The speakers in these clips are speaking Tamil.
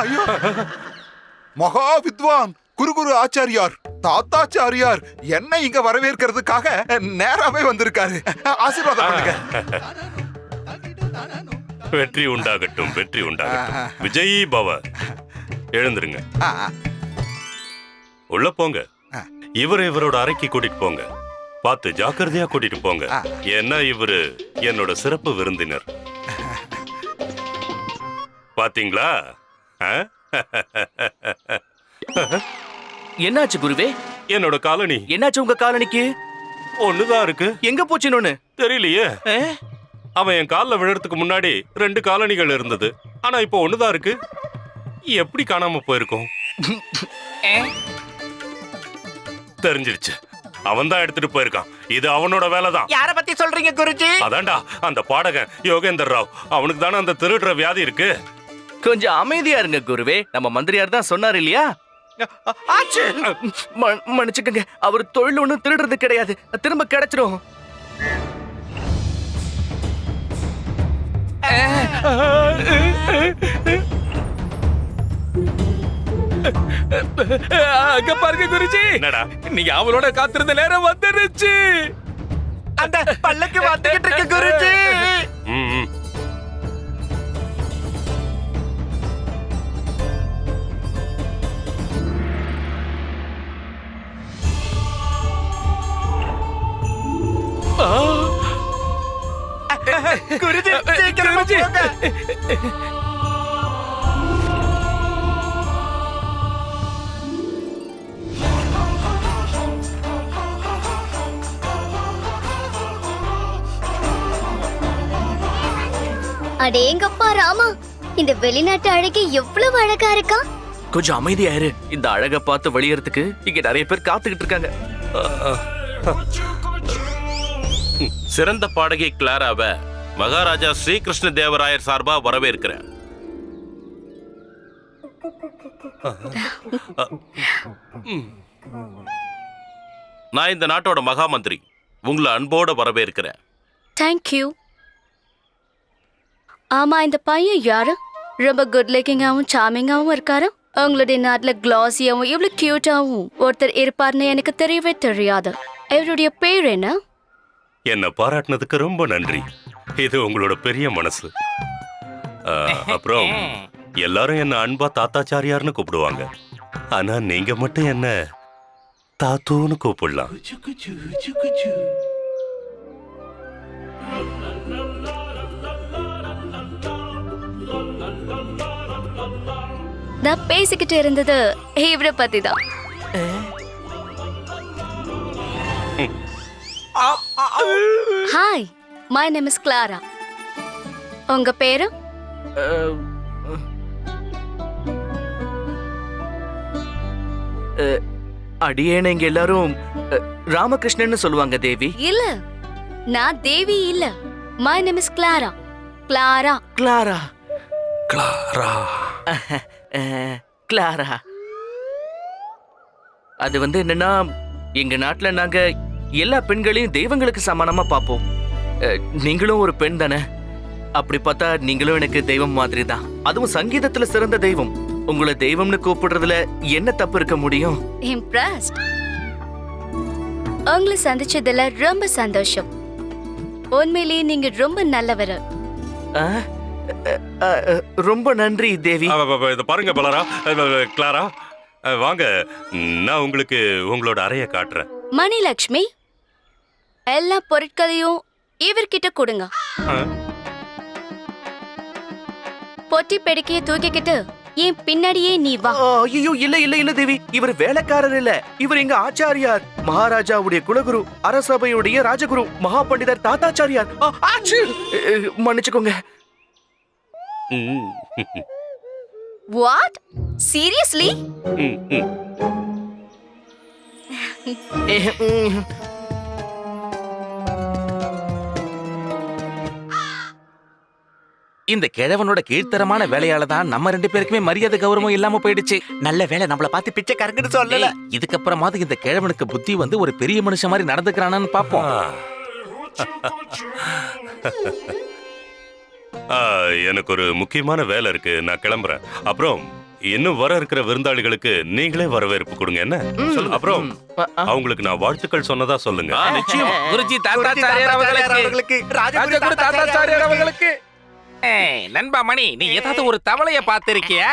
ஐயோ மகா வித்வான் குரு குரு ஆச்சாரியார் தாத்தாச்சாரியார் என்ன இங்க வரவேற்கிறதுக்காக நேராவே வந்திருக்காரு ஆசீர்வாதம் பண்ணுங்க வெற்றி உண்டாகட்டும் வெற்றி உண்டாகட்டும் விஜயி பவ எழுந்துருங்க. உள்ள போங்க. இவரை இவரோட அறைக்கு கூட்டிட்டு போங்க பார்த்து ஜாக்கிரதையா கூட்டிட்டு போங்க ஆ. ஏன்னா இவரு என்னோட சிறப்பு விருந்தினர் பாத்தீங்களா? என்னாச்சு குருவே? என்னோட காலனி. என்னாச்சு உங்க காலனிக்கு? ஒண்ணுதான் இருக்கு. எங்க போச்சுன்னு தெரியலையே. அவன் என் கால்ல விழறதுக்கு முன்னாடி ரெண்டு காலனிகள் இருந்தது. ஆனா இப்போ ஒண்ணுதான் இருக்கு. எப்படி காணாம போயிருக்கும்? தெரிஞ்சிருச்சு. அவன் தான் எடுத்துட்டு போயிருக்கான். இது அவனோட வேலை தான் யார பத்தி சொல்றீங்க குருஜி? அதான்டா அந்த பாடகன் யோகேந்தர் ராவ். அவனுக்கு தானே அந்த திருடுற வியாதி இருக்கு? கொஞ்சம் அமைதியா இருங்க குருவே. நம்ம மந்திரியார் தான் சொன்னார் இல்லையா? ஆச்சு. மன்னிச்சுக்கங்க. அவர் தொழில் ஒண்ணும் திருடுறது கிடையாது. திரும்ப கிடைச்சிடும் அங்க பாருங்க குருஜி. என்னடா? நீங்க அவளோட காத்திருந்த நேரம் வந்துருச்சு. அந்த பல்லக்கு வந்துகிட்டு இருக்கு குருஜி. குருஜி சீக்கிரமா. போங்க. அடேங்கப்பா ராமா? இந்த வெளிநாட்டு அழகி எவ்வளவு அழகா இருக்கா? கொஞ்சம் அமைதியா இரு இந்த அழக பார்த்து வெளியறதுக்கு இங்க நிறைய பேர் காத்துக்கிட்டு இருக்காங்க. சிறந்த பாடகி கிளாராவ மகாராஜா ஸ்ரீகிருஷ்ண தேவராயர் சார்பா வரவேற்கிறேன். நான் இந்த நாட்டோட மகா மந்திரி உங்களை அன்போட வரவேற்கிறேன். தேங்க்யூ ஆமா இந்த பையன் யாரு? ரொம்ப குட் லுக்கிங்காவும் சாமிங்காவும் இருக்காரு. உங்களுடைய நாட்டுல கிளாஸியாவும் இவ்வளவு கியூட்டாவும் ஒருத்தர் இருப்பார்னு எனக்கு தெரியவே தெரியாது. இவருடைய பேர் என்ன? என்னை பாராட்டினதுக்கு ரொம்ப நன்றி. இது உங்களோட பெரிய மனசு. அப்புறம் எல்லாரும் என்ன அன்பா தாத்தாச்சாரியார்னு கூப்பிடுவாங்க. ஆனா நீங்க மட்டும் என்ன தாத்தூன்னு கூப்பிடலாம். நான் பேசிக்கிட்டு இருந்தது இவரை பத்தி தான் hi. My name is Clara உங்க பேரு? அடியேன இங்க எல்லாரும் அஹ், ராமகிருஷ்ணன்னு சொல்லுவாங்க தேவி. இல்ல நான் தேவி இல்ல. My name is Clara Clara Clara Clara Clara அது வந்து என்னன்னா எங்க நாட்டுல நாங்க எல்லா பெண்களையும் தெய்வங்களுக்கு சமானமா பார்ப்போம். நீங்களும் ஒரு பெண் தானே? அப்படி பார்த்தா நீங்களும் எனக்கு தெய்வம் மாதிரி தான் அதுவும் சங்கீதத்துல சிறந்த தெய்வம். உங்களை தெய்வம்னு கூப்பிடுறதுல என்ன தப்பு இருக்க முடியும்? இம்ப்ரெஸ்ட் உங்களை சந்திச்சதுல ரொம்ப சந்தோஷம். உண்மையிலேயே நீங்க ரொம்ப நல்லவர். ரொம்ப நன்றி தேவி. இத பாருங்க பலரா. கிளாரா? வாங்க. நான் உங்களுக்கு உங்களோட அறைய காட்டுறேன். மணிலக்ஷ்மி எல்லா பொருட்களையும் இவர்கிட்ட கொடுங்க. பொட்டி பெடுக்கைய தூக்கிக்கிட்டு என் பின்னாடியே நீ வா. ஐயோ இல்ல இல்ல இல்ல தேவி. இவர் வேலைக்காரர் இல்ல. இவர் எங்க ஆச்சாரியார். மகாராஜாவுடைய குலகுரு அரசபையுடைய ராஜகுரு மகா பண்டிதர் தாத்தாச்சாரியார். ஆ, ஆச்சு! அஹ், மன்னிச்சுக்கோங்க. வாட் சீரியஸ்லி இந்த கிழவனோட கீழ்த்தரமான வேலையால தான் நம்ம ரெண்டு பேருக்குமே மரியாதை கௌரவம் இல்லாம போயிடுச்சு. நல்ல வேளை நம்மள பார்த்து பிச்சைக்காரங்கன்னு சொல்லல. ஏய், இதுக்கப்புறமாவது இந்த கிழவனுக்கு புத்தி வந்து ஒரு பெரிய மனுஷன் மாதிரி நடந்துக்கிறானான்னு பாப்போம் எனக்கு ஒரு முக்கியமான வேலை இருக்கு. நான் கிளம்புறேன். அப்புறம் இன்னும் வர இருக்கிற விருந்தாளிகளுக்கு நீங்களே வரவேற்பு கொடுங்க என்ன? அப்புறம். அவங்களுக்கு நான் வாழ்த்துக்கள் சொன்னதா சொல்லுங்க. நிச்சயமா. குருஜி தாத்தாச்சாரியார் அவர்களுக்கு. ராஜகுரு தாத்தாச்சாரியார் அவர்களுக்கு. நண்பா மணி நீ ஏதாவது ஒரு தவளைய பாத்திருக்கியா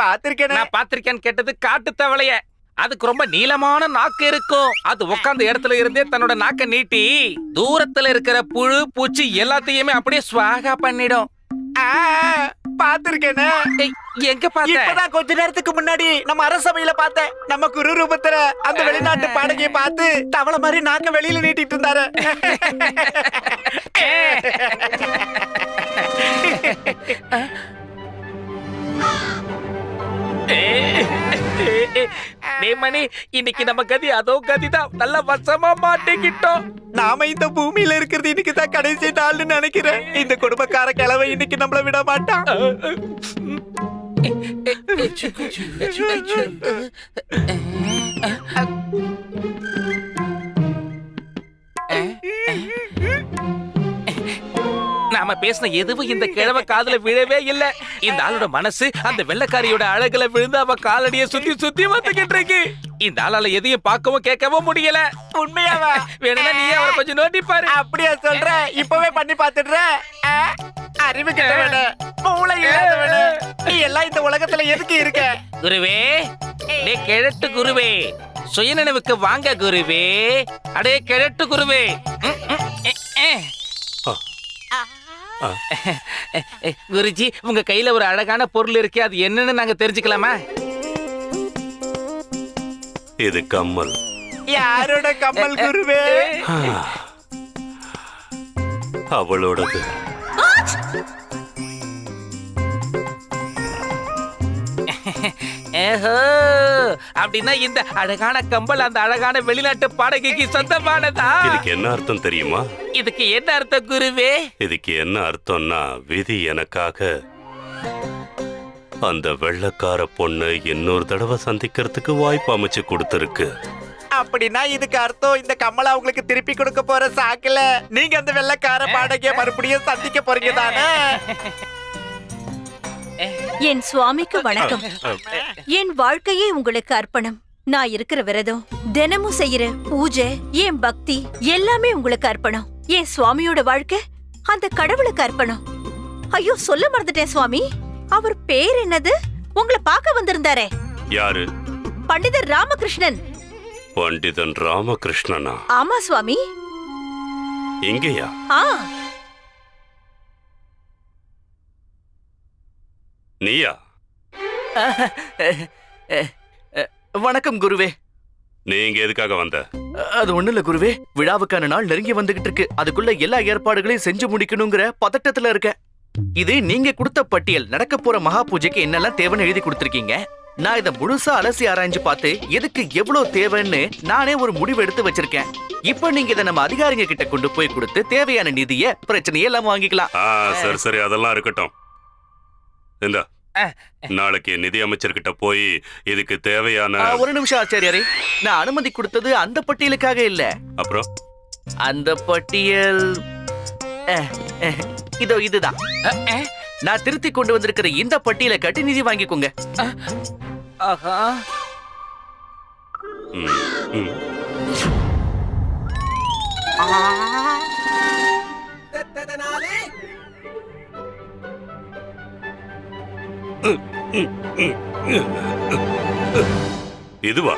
பாத்திருக்கேன் நான் பாத்திருக்கேன்னு கேட்டது காட்டு தவளைய. அதுக்கு ரொம்ப நீளமான நாக்கு இருக்கும். அது உட்கார்ந்த இடத்துல இருந்தே தன்னோட நாக்க நீட்டி தூரத்துல இருக்கிற புழு பூச்சி எல்லாத்தையுமே அப்படியே ஸ்வாகா பண்ணிடும். பாத்திருக்கேனே. எங்க பார்த்த இப்பதான் கொஞ்ச நேரத்துக்கு முன்னாடி நம்ம அரசபையில பார்த்தேன் நம்ம குரு ரூபத்துல அந்த வெளிநாட்டு பாடகையை பார்த்து தவளை மாதிரி நாக்க வெளியில நீட்டிட்டு இருந்தாரு. மணி இன்னைக்கு நம்ம கதி அதோ கதிதான். நல்ல வசமா மாட்டிக்கிட்டோம். நாம இந்த பூமியில இருக்கிறது இன்னைக்கு தான் கடைசி நாள்னு நினைக்கிறேன். இந்த குடும்பக்கார கிழவை இன்னைக்கு நம்மள விட மாட்டான். நாம பேசின எதுவும் இந்த கிழவ காதுல விழவே இல்ல. இந்த ஆளோட மனசு அந்த வெள்ளக்காரியோட அழகுல விழுந்து அவ காலடிய சுத்தி சுத்தி வந்துகிட்டு இருக்கு. இந்த ஆளால எதையும் பார்க்கவும் கேட்கவும் முடியல. உண்மையாவா? வேணும்னா நீயே அவரை கொஞ்சம் நோட்டி பாரு. அப்படியா சொல்ற? இப்பவே பண்ணி பாத்துடுறேன் ஆ, அறிவு கிட்டவன மூளை இல்லாதவன நீ எல்லாம் இந்த உலகத்துல எதுக்கு இருக்க? குருவே டே கிழட்டு குருவே. சுயநினைவுக்கு வாங்க குருவே. அடே கிழட்டு குருவே. குருஜி உங்க கையில ஒரு அழகான பொருள் இருக்கே அது என்னன்னு நாங்க தெரிஞ்சுக்கலாமா? இது கம்மல். யாரோட கம்மல் குருவே. அவளோடது. ஏஹோ அப்படின்னா இந்த அழகான கம்பல் அந்த அழகான வெளிநாட்டு பாடகைக்கு சொந்தமானதா? இதுக்கு என்ன அர்த்தம் தெரியுமா? இதுக்கு என்ன அர்த்தம் குருவே? இதுக்கு என்ன அர்த்தம்னா விதி எனக்காக அந்த வெள்ளக்கார பொண்ணு இன்னொரு தடவை சந்திக்கிறதுக்கு வாய்ப்பு அமைச்சு கொடுத்துருக்கு. அப்படின்னா இதுக்கு அர்த்தம் இந்த கம்மலை அவங்களுக்கு திருப்பி கொடுக்க போற சாக்குல. நீங்க அந்த வெள்ளக்கார பாடகிய மறுபடியும் சந்திக்க போறீங்க தானே? என் சுவாமிக்கு வணக்கம். என் வாழ்க்கையே உங்களுக்கு அர்ப்பணம். நான் இருக்கிற விரதம். தினமும் செய்யற பூஜை என் பக்தி எல்லாமே உங்களுக்கு அர்ப்பணம். என் சுவாமியோட வாழ்க்கை அந்த கடவுளுக்கு அர்ப்பணம். ஐயோ சொல்ல மறந்துட்டேன் சுவாமி. அவர் பேர் என்னது? உங்களை பார்க்க வந்திருந்தாரே. யாரு? பண்டிதர் ராமகிருஷ்ணன். பண்டிதன் ராமகிருஷ்ணனா? ஆமா சுவாமி. இங்கேயா? ஆ. நீயா? வணக்கம் குருவே. நீங்க எதுக்காக வந்த? அது ஒண்ணு இல்ல குருவே. விழாவுக்கான நாள் நெருங்கி வந்துகிட்டு இருக்கு அதுக்குள்ள எல்லா ஏற்பாடுகளையும் செஞ்சு முடிக்கணுங்கிற பதட்டத்துல இருக்கேன். இது நீங்க கொடுத்த பட்டியல். நடக்க போற மகா பூஜைக்கு என்னெல்லாம் தேவைன்னு எழுதி கொடுத்திருக்கீங்க? நான் இத முழுசா அலசி ஆராய்ஞ்சு பார்த்து எதுக்கு எவ்வளவு தேவைன்னு நானே ஒரு முடிவு எடுத்து வச்சிருக்கேன். இப்போ நீங்க இதை நம்ம அதிகாரிங்க கிட்ட கொண்டு போய் கொடுத்து தேவையான நிதிய பிரச்சனையே இல்லாம வாங்கிக்கலாம் சரி சரி. அதெல்லாம் இருக்கட்டும். இந்த நாளைக்கு நிதி அமைச்சர்கிட்ட போய் இதுக்கு தேவையான ஆ, ஒரு நிமிஷம் ஆச்சாரியாரே. நான் அனுமதி கொடுத்தது அந்த பட்டியலுக்காக இல்ல. அப்புறம்? அந்த பட்டியல் இதோ இதுதான். நான் திருத்தி கொண்டு வந்திருக்கிற இந்த பட்டியலை கட்டி நிதி வாங்கிக்கோங்க. ஆஹா. ம், இதுவா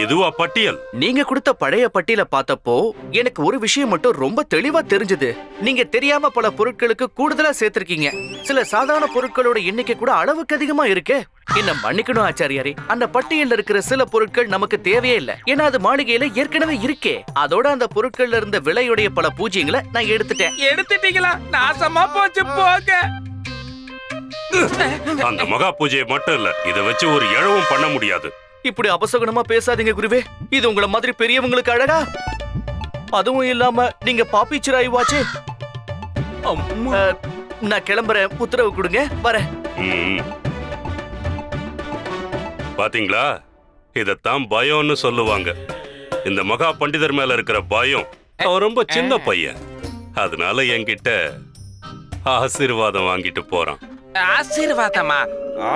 இதுவா பட்டியல்? நீங்க கொடுத்த பழைய பட்டியலை பார்த்தப்போ எனக்கு ஒரு விஷயம் மட்டும் ரொம்ப தெளிவா தெரிஞ்சது. நீங்க தெரியாம பல பொருட்களுக்கு கூடுதலா சேர்த்திருக்கீங்க. சில சாதாரண பொருட்களோட எண்ணிக்கை கூட அளவுக்கு அதிகமா இருக்கே. என்ன மன்னிக்கணும் ஆச்சாரியாரே. அந்த பட்டியல்ல இருக்கிற சில பொருட்கள் நமக்கு தேவையே இல்ல. ஏன்னா அது மாளிகையில ஏற்கனவே இருக்கே. அதோட அந்த பொருட்கள்ல இருந்த விலையுடைய பல பூஜ்யங்களை நான் எடுத்துட்டேன். எடுத்துட்டீங்களா? நாசமா போச்சு போங்க. அந்த மகா பூஜையை மட்டும் இல்ல இத வச்சு ஒரு இழவும் பண்ண முடியாது. இப்படி அபசகுணமா பேசாதீங்க குருவே. இது உங்கள மாதிரி பெரியவங்களுக்கு அழகா? அதுவும் இல்லாம நீங்க பாப்பிச்சிராய் வாச்சே நான் கிளம்புறேன். உத்தரவு கொடுங்க. வரேன். பாத்தீங்களா? இதத்தான் பயம்னு சொல்லுவாங்க. இந்த மகா பண்டிதர் மேல இருக்கிற பயம். அவன் ரொம்ப சின்ன பையன். அதனால என்கிட்ட ஆசீர்வாதம் வாங்கிட்டு போறான். ஆசீர்வாதமா? ஓ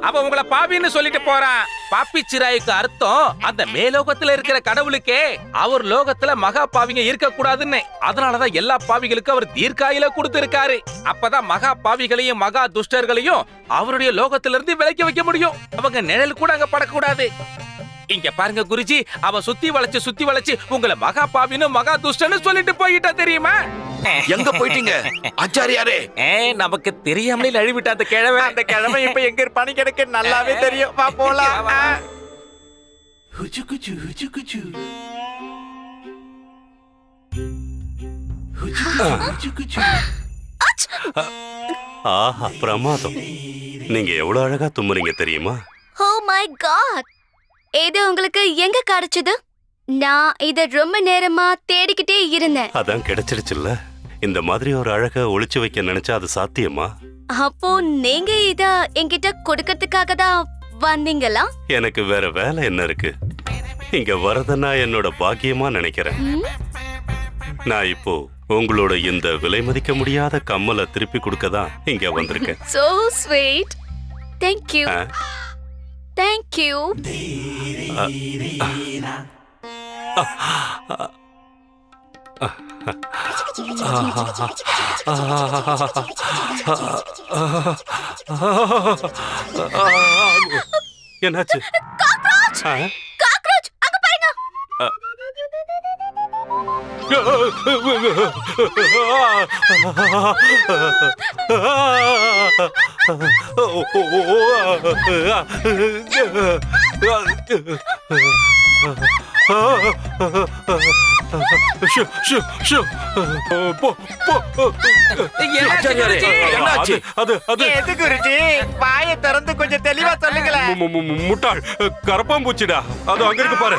அவ உங்களை பாவின்னு சொல்லிட்டு போறான் பாப்பி சிராய்க்கு அர்த்தம் அந்த மேலோகத்துல இருக்கிற கடவுளுக்கே. அவர் லோகத்துல மகா பாவிங்க இருக்க கூடாதுன்னு அதனாலதான் எல்லா பாவிகளுக்கும் அவர் தீர்க்காயில கொடுத்திருக்காரு. அப்பதான் மகா பாவிகளையும் மகா துஷ்டர்களையும் அவருடைய லோகத்துல இருந்து விலக்கி வைக்க முடியும். அவங்க நிழல் கூட அங்க படக்கூடாது. இங்க பாருங்க குருஜி அவ சுத்தி வளைச்சு சுத்தி வளைச்சு உங்களை மகா பாவின்னு மகா துஷ்டன்னு சொல்லிட்டு போயிட்டா தெரியுமா? எங்க போயிட்டீங்க? ஆச்சாரியாரே. ஏ நமக்கு தெரியாமலே நழுவிட்ட அந்த கிழமை? அந்த கிழமை இப்ப எங்க இருப்பான்னு எனக்கு நல்லாவே தெரியும். வா போலாம். ஆ. ஆஹா பிரமாதம். நீங்க எவ்வளவு அழகா தும்முறீங்க தெரியுமா? ஓ மை காட் இது உங்களுக்கு எங்க கிடைச்சது நான் இத ரொம்ப நேரமா தேடிக்கிட்டே இருந்தேன். அதான் கிடைச்சிடுச்சுல்ல இந்த மாதிரி ஒரு அழக ஒளிச்சு வைக்க நினைச்சா அது சாத்தியமா? அப்போ நீங்க இத என்கிட்ட கொடுக்கறதுக்காக தான் வந்தீங்களா? எனக்கு வேற வேலை என்ன இருக்கு? இங்க வரதனா என்னோட பாக்கியமா நினைக்கிறேன்? நான் இப்போ உங்களோட இந்த விலை மதிக்க முடியாத கம்மலை திருப்பி கொடுக்க தான் இங்க வந்திருக்கேன். Sweet. Thank you. Ah. thank you. என்னாச்சு? ஆ? காக்ரோச்! அங்க பாருங்க. ஷு, வாயை திறந்து கொஞ்சம் தெளிவா சொல்லுங்களேன் முட்டாள். கரப்பாம்பூச்சிடா அது அங்க இருக்கு பாரு.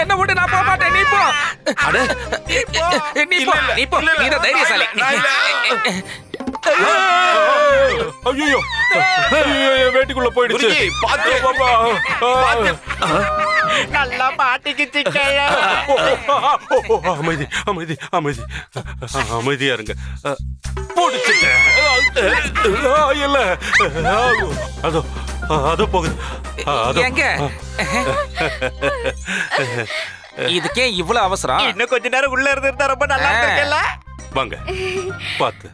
என்ன விட்டு நான் போக மாட்டேன் நீ போ. அட. நீ போ. நீ போ. நீ தைரியசாலி. ஐயோ வேட்டிக்குள்ள போயிடுச்சு பாத்து. பாப்பா. நல்லா மாட்டிக்கிச்சு அமைதி அமைதி அமைதி அமைதியா இருங்க போடுச்சுட்டேன் இல்ல அதோ அதோ போகுது அதோ எங்க இதுக்கே இவ்வளவு அவசரம் இன்னும் கொஞ்ச நேரம் உள்ள இருந்திருந்தா ரொம்ப நல்லா இருந்திருக்கல வாங்க. பார்த்து.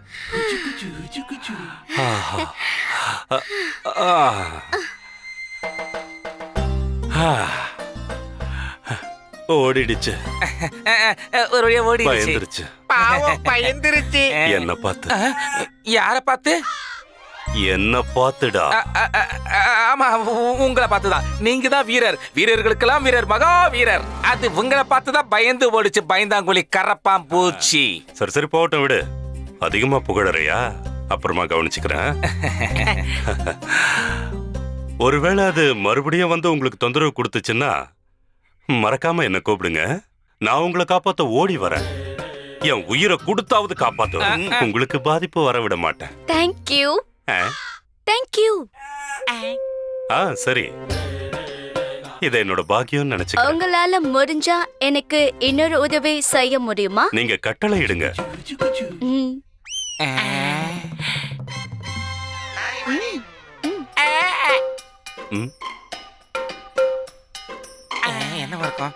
ஓடிடுச்சு ஒரு வழியா ஓடிடுச்சு. பயந்துருச்சு. பயந்துருச்சு. என்ன பார்த்து. யார பார்த்து? என்ன பார்த்துடா. ஆமா உங்களை பார்த்துதான். நீங்க தான் வீரர். வீரர்களுக்கெல்லாம் வீரர் மகா வீரர். அது உங்களை பார்த்துதான் பயந்து ஓடிச்சு பயந்தாங்குழி கரப்பான் பூச்சி. சரி சரி போகட்டும் விடு. அதிகமா புகழறையா? அப்புறமா கவனிச்சுக்கிறேன். ஒருவேளை அது மறுபடியும் வந்து உங்களுக்கு தொந்தரவு கொடுத்துச்சுன்னா மறக்காம என்ன கூப்பிடுங்க. நான் உங்களை காப்பாத்த ஓடி வரேன். என் உயிரை கொடுத்தாவது காப்பாத்துவேன். உங்களுக்கு பாதிப்பு வர விட மாட்டேன். Thank ah? thank you. ஆ. சரி. இதை என்னோட பாக்கியம்னு நினைச்சுக்கிறேன். உங்களால முடிஞ்சா எனக்கு இன்னொரு உதவி செய்ய முடியுமா? நீங்க கட்டளை இடுங்க. என்ன இருக்கும்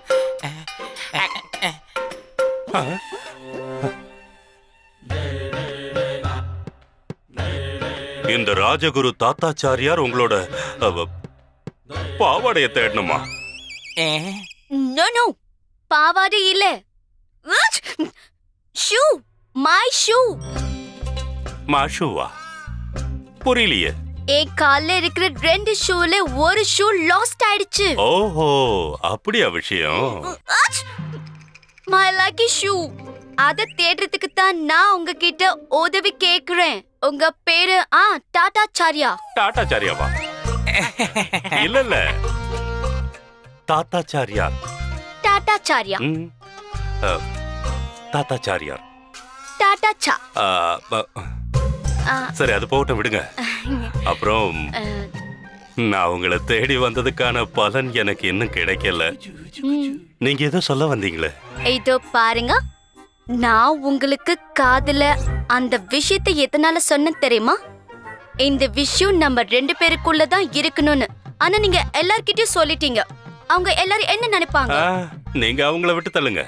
இந்த ராஜகுரு தாத்தாச்சாரியார் உங்களோட பாவாடைய தேடணுமா? No no. பாவாடை இல்ல. ஷூ! My shoe! மாஷுவா புரியலையே. என் கால்ல இருக்கிற ரெண்டு ஷூல ஒரு ஷூ லாஸ்ட் ஆயிடுச்சு. ஓஹோ அப்படியா விஷயம்? My lucky shoe. அத தேடுறதுக்கு தான் நான் உங்ககிட்ட உதவி கேக்குறேன். உங்க பேரு ஆ டாடா சாரியா டாட்டாச்சாரியாவா இல்ல இல்ல தாத்தாச்சாரியார் டாடா சாரியா ம். அ, தாத்தாச்சாரியார். டாடா சா ஆ, ப- ஆ, சரி அது போகட்டும் விடுங்க. அப்புறம் ஆ, நான் உங்களை தேடி வந்ததுக்கான பலன் எனக்கு இன்னும் கிடைக்கல. ம். நீங்க ஏதோ சொல்ல வந்தீங்களே. இதோ பாருங்க. நான் உங்களுக்கு காதுல அந்த விஷயத்தை எதனால சொன்னேன் தெரியுமா? இந்த விஷயம் நம்ம ரெண்டு பேருக்குள்ள தான் இருக்கணும்னு. ஆனா நீங்க எல்லார்கிட்டயும் சொல்லிட்டீங்க. அவங்க எல்லாரும் என்ன நினைப்பாங்க? நீங்க அவங்கள விட்டு தள்ளுங்க.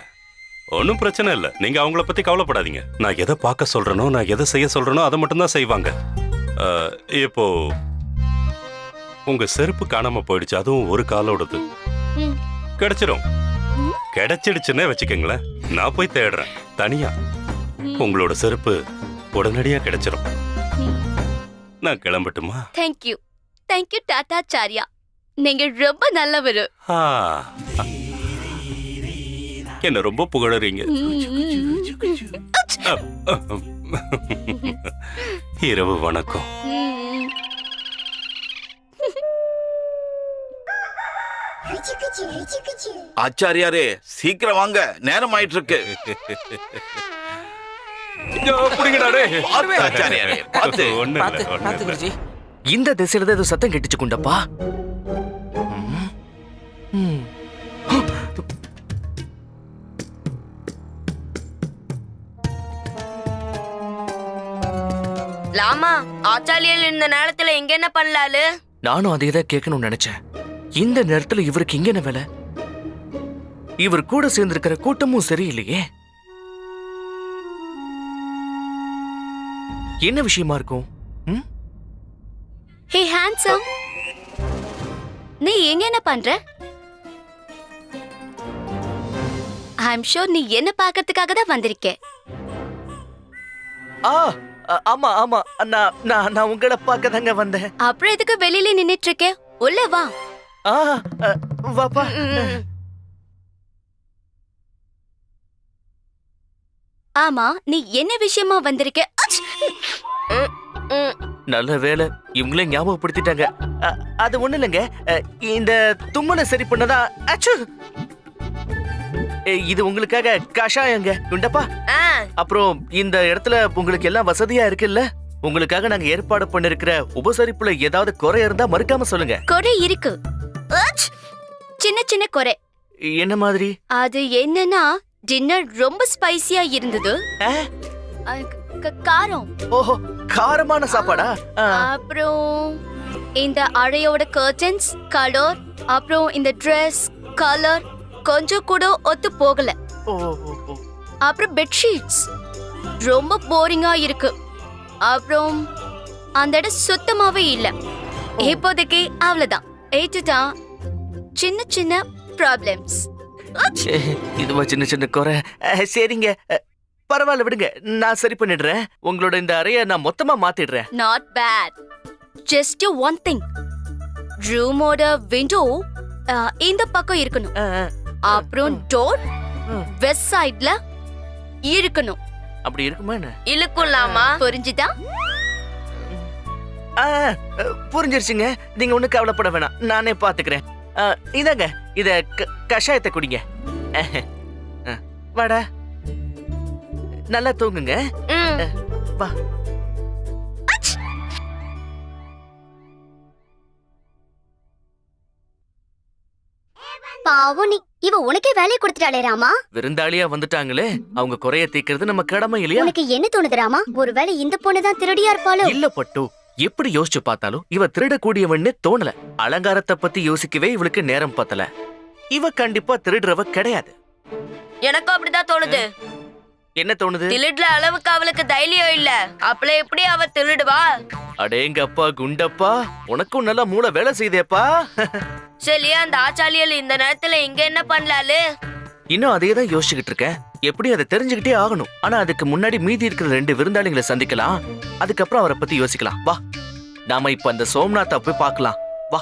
ஒன்றும் பிரச்சனை இல்லை. நீங்க அவங்கள பத்தி கவலைப்படாதீங்க. நான் எதை பார்க்க சொல்றேனோ நான் எதை செய்ய சொல்றேனோ அதை மட்டும்தான் செய்வாங்க. இப்போ உங்க செருப்பு காணாம போயிடுச்சு. அதுவும் ஒரு காலோடது. கிடைச்சிரும். கிடைச்சிடுச்சுன்னே வச்சுக்கோங்களேன். நான் போய் தேடுறேன். தனியா. உங்களோட செருப்பு உடனடியா கிடைச்சிரும். நான் கிளம்பட்டுமா? தேங்க்யூ தேங்க்யூ டாடா சாரியா நீங்க ரொம்ப நல்லவர். ஆ. என்ன ரொம்ப புகழறீங்க. இரவு வணக்கம். ஆச்சாரியாரே சீக்கிரம் வாங்க. நேரம் ஆயிட்டு இருக்கு இந்த திசையில தான் ஏதோ சத்தம் கெட்டுச்சு குண்டப்பா. லாமா ஆச்சாரியல் இந்த நேரத்துல இங்க என்ன பண்ணலாலு நானும் அதே தான் கேட்கணும்னு நினைச்சேன். இந்த நேரத்துல இவருக்கு இங்க என்ன வேலை? இவர் கூட சேர்ந்திருக்கிற கூட்டமும் சரியில்லையே. என்ன விஷயமா இருக்கும்? ஹே ஹேண்ட்ஸம் நீ எங்க என்ன பண்ற? ஐ அம் ஷூர் நீ என்ன பார்க்கறதுக்காக தான் வந்திருக்க. ஆ ஆமா ஆமா. நான் நான் நான் உங்களை பார்க்க தாங்க வந்தேன். அப்புறம் எதுக்கு வெளியில நின்னுட்டு இருக்க? உள்ள வா. ஆ வாப்பா ஆமா நீ என்ன விஷயமா வந்திருக்க! நல்ல வேலை இவங்களே ஞாபகப்படுத்திட்டாங்க. அது ஒண்ணு இல்லைங்க. இந்த தும்மலை சரி பண்ணதா? அச்சு! இது உங்களுக்காக கஷாயங்க. குண்டப்பா ஆ, அப்புறம் இந்த இடத்துல உங்களுக்கு எல்லாம் வசதியா இருக்குல்ல? உங்களுக்காக நாங்க ஏற்பாடு பண்ணிருக்கிற உபசரிப்புல ஏதாவது குறை இருந்தா மறுக்காம சொல்லுங்க. குறை இருக்கு! சின்ன சின்ன குறை. என்ன மாதிரி? அது என்னன்னா டின்னர் ரொம்ப ஸ்பைசியா இருந்தது. காரம். ஓஹோ காரமான சாப்பாடா? அப்புறம் இந்த அறையோட கர்டன்ஸ் கலர் அப்புறம் இந்த ட்ரெஸ் கலர் கொஞ்சம் கூட ஒத்து போகல. அப்புறம் பெட்ஷீட்ஸ் ரொம்ப போரிங்கா இருக்கு. அப்புறம் அந்த இடம் சுத்தமாவே இல்ல. இப்போதைக்கு அவ்வளவுதான். ஏற்றுதான். சின்ன சின்ன ப்ராப்ளம்ஸ் இதுவா சின்ன சின்ன குறை. சரிங்க. பரவாயில்ல விடுங்க. நான் சரி பண்ணிடுறேன். உங்களோட இந்த அறைய நான் மொத்தமா மாத்திடுறேன். Not bad just one thing ரூமோட விண்டோ இந்த பக்கம் இருக்கணும். அப்புறம் டோர். வெஸ்ட் சைடுல இருக்கணும். அப்படி இருக்குமா என்ன? இழுக்கும் லாமா புரிஞ்சுதா? புரிஞ்சிருச்சுங்க. நீங்க ஒண்ணு கவலைப்பட வேணாம். நானே பாத்துக்கிறேன். இதாங்க. இத கஷாயத்தை குடிங்க. வாடா. நல்லா தூங்குங்க. வா. பாவம் நீ இவ உனக்கே வேலையை கொடுத்துட்டாளே ராமா. விருந்தாளியா வந்துட்டாங்களே அவங்க குறைய தீக்கிறது நம்ம கடமை இல்லையா? உனக்கு என்ன தோணுது ராமா? ஒருவேளை இந்த பொண்ணு தான் திருடியா இருப்பாளோ? இல்ல பட்டு எப்படி யோசிச்சு பார்த்தாலும் இவ திருடக்கூடியவன்னு தோணல. அலங்காரத்தை பத்தி யோசிக்கவே இவளுக்கு நேரம் பத்தல. இவ கண்டிப்பா திருடுறவ கிடையாது. எனக்கும் அப்படிதான் தோணுது. என்ன தோணுது? திருடுற அளவுக்கு அவளுக்கு தைரியம் இல்ல. அப்பல எப்படி அவ திருடுவா? அடேங்கப்பா குண்டப்பா. உனக்கும் நல்லா மூளை வேலை செய்தேப்பா. சரி அந்த ஆச்சாரியல் இந்த நேரத்துல இங்க என்ன பண்ணலாலு இன்னும் அதே தான் யோசிச்சுக்கிட்டு இருக்கேன். எப்படி அதை தெரிஞ்சுக்கிட்டே ஆகணும். ஆனா அதுக்கு முன்னாடி மீதி இருக்கிற ரெண்டு விருந்தாளிகளை சந்திக்கலாம். அதுக்கப்புறம் அவரை பத்தி யோசிக்கலாம். வா. நாம இப்ப அந்த சோம்நாத்தை போய் பார்க்கலாம். வா.